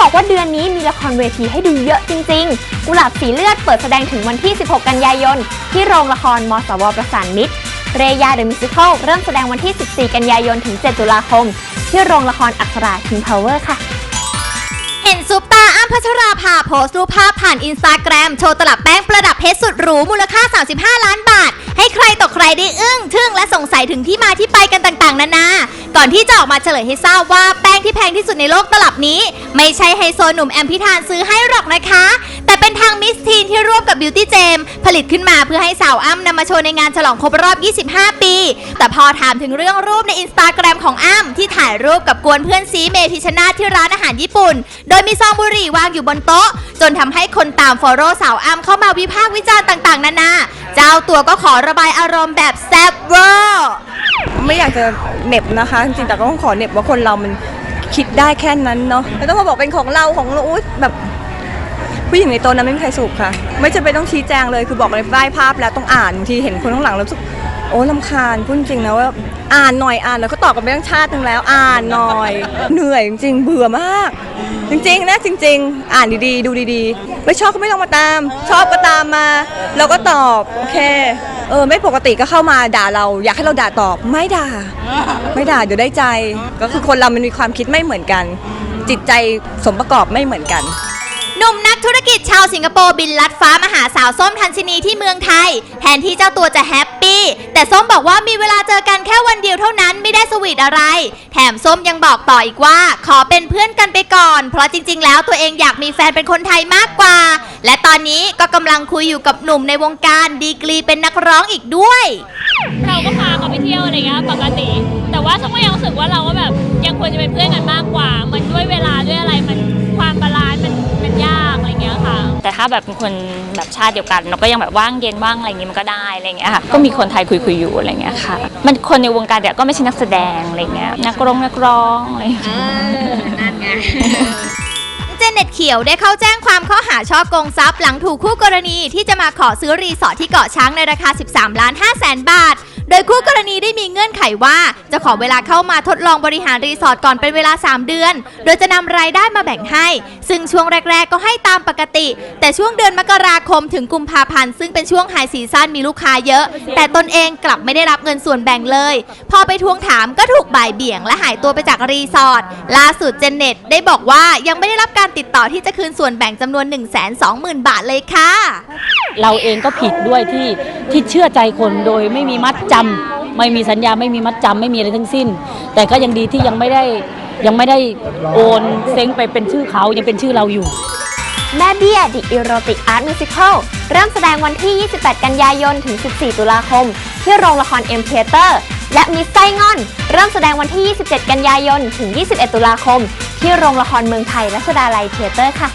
บอกว่าเดือนนี้มีละครเวทีให้ดูเยอะจริง ๆ กุหลาบสีเลือดเปิดแสดงถึงวันที่ 16 กันยายน ที่โรงละครมสวประสานมิตร เรยาเดอะมิวสิคลเริ่มแสดงวันที่ 14 กันยายนถึง 7 ตุลาคม ที่โรงละครอักษราคิงพาวเวอร์ค่ะเห็นซุปตาอ้ำพัชราภาโพสต์รูปภาพผ่านอินสตาแกรมโชว์ตลับแป้งประดับเพชรสุดหรูมูลค่า 35 ล้านบาท ให้ใครต่อใครได้อึ้งทึ่งและสงสัยถึงที่มาที่ไปกันต่างๆ นานาก่อนที่จะออกมาเฉลยให้ทราบว่าแป้งที่แพงที่สุดในโลกตลับนี้ ไม่ใช่ไฮโซหนุ่มแอมพิธานซื้อให้หรอกนะคะ แต่เป็นทางมิสทีนที่ร่วมกับบิวตี้เจมผลิตขึ้นมาเพื่อให้สาวอ้ำนำมาโชว์ในงานฉลองครบรอบ 25 ปี แต่พอถามถึงเรื่องรูปในอินสตาแกรมของอ้ำที่ถ่ายรูปกับกวนเพื่อนซีเมพิชนาที่ร้านอาหารญี่ปุ่น โดยมีซองบุหรี่วางอยู่บนโต๊ะ จนทำให้คนตามฟอลโล่สาวอ้ำเข้ามาวิพากษ์วิจารณ์ต่างๆ นานา เจ้าตัวก็ขอระบายอารมณ์แบบแซ่บเวอร์ ไม่อยากจะเหน็บนะคะจริงๆแต่ก็ต้องขอเหน็บว่าคนเรามันคิดได้แค่นั้นเนาะแล้วต้องมาบอกเป็นของเราของเราอุ๊ยแบบ ผู้หญิงในโต๊ะนั้นไม่มีใครสูบค่ะ ไม่จำเป็นต้องชี้แจงเลยคือบอกเลยได้ภาพแล้วต้องอ่านบางทีเห็นคนข้างหลังแล้วรู้สึกโอ้ลำคาญพูดจริงนะว่าอ่านหน่อยอ่านแล้วก็ตอบกันไปตั้งชาติหนึงแล้ว อ่านหน่อย เหนื่อยจริง ๆ เบื่อมาก จริงๆนะจริง ๆ อ่านดีๆ ดูดีๆ ไม่ชอบก็ไม่ต้องมาตาม ชอบก็ตามมาเราก็ตอบโอเคเออไม่ปกติก็เข้ามาด่าเรา อยากให้เราด่าตอบไม่ด่า ไม่ด่าเดี๋ยวได้ใจ ก็คือคนเรามันมีความคิดไม่เหมือนกัน จิตใจสมประกอบไม่เหมือนกัน หนุ่มนักธุรกิจชาวสิงคโปร์บินลัดฟ้ามาหาสาวส้มทันชินีที่เมืองไทย แทนที่เจ้าตัวจะแฮปปี้ แต่ส้มบอกว่ามีเวลาเจอกันแค่วันเดียวเท่านั้นไม่ได้สวีทอะไร แถมส้มยังบอกต่ออีกว่า ขอเป็นเพื่อนกันไปก่อน เพราะจริง ๆ แล้วตัวเองอยากมีแฟนเป็นคนไทยมากกว่า และตอนนี้ก็กำลังคุยอยู่กับหนุ่มในวงการดีกรีเป็นนักร้องอีกด้วย เราก็พาเขาไปเที่ยวอะไรเงี้ยปกติ แต่ว่าส้มก็ยังรู้สึกว่าเราก็แบบยังควรจะเป็นเพื่อนกันมาก ถ้าแบบเป็นคนแบบชาติเดียวกัน เราก็ยังแบบว่างเย็นว่างอะไรอย่างงี้มันก็ได้อะไรเงี้ยค่ะก็มีคนไทยคุยคุยอยู่อะไรเงี้ยค่ะ มันคนในวงการเดียวก็ไม่ใช่นักแสดงอะไรเงี้ยนักร้องนักร้องอะไรอย่างเงี้ยเจเน็ตเขียวได้เข้าแจ้งความข้อหาช่อโกงทรัพย์หลังถูกคู่กรณีที่จะมาขอซื้อรีสอร์ทที่เกาะช้างในราคา 13 ล้าน5แสนบาท โดยคู่กรณีได้มีเงื่อนไขว่า จะขอเวลาเข้ามาทดลองบริหารรีสอร์ทก่อนเป็นเวลา 3 เดือน โดยจะนำรายได้มาแบ่งให้ ซึ่งช่วงแรก ๆ ก็ให้ตามปกติ แต่ช่วงเดือนมกราคมถึงกุมภาพันธ์ซึ่งเป็นช่วงไฮซีซั่นมีลูกค้าเยอะ แต่ตนเองกลับไม่ได้รับเงินส่วนแบ่งเลย พอไปทวงถามก็ถูกบ่ายเบี่ยงและหายตัวไปจากรีสอร์ทล่าสุดเจนเน็ตได้บอกว่ายังไม่ได้รับการติดต่อที่จะคืนส่วนแบ่งจำนวน 1 2 0 0 0 0 บาทเลยค่ะ เราเองก็ผิดด้วยที่ที่เชื่อใจคนโดยไม่มีมัดจำไม่มีสัญญาไม่มีมัดจำไม่มีอะไรทั้งสิ้น แต่ก็ยังดีที่ยังไม่ได้ยังไม่ได้โอนเซ้งไปเป็นชื่อเขายังเป็นชื่อเราอยู่ แม่เบี้ย The Erotic Art Musical เริ่มแสดงวันที่ 28 กันยายนถึง 14 ตุลาคม ที่โรงละคร M Theater และมิสไซงอน เริ่มแสดงวันที่ 27 กันยายนถึง 21 ตุลาคม ที่โรงละครเมืองไทยรัชดาลัยเทเตอร์ค่ะ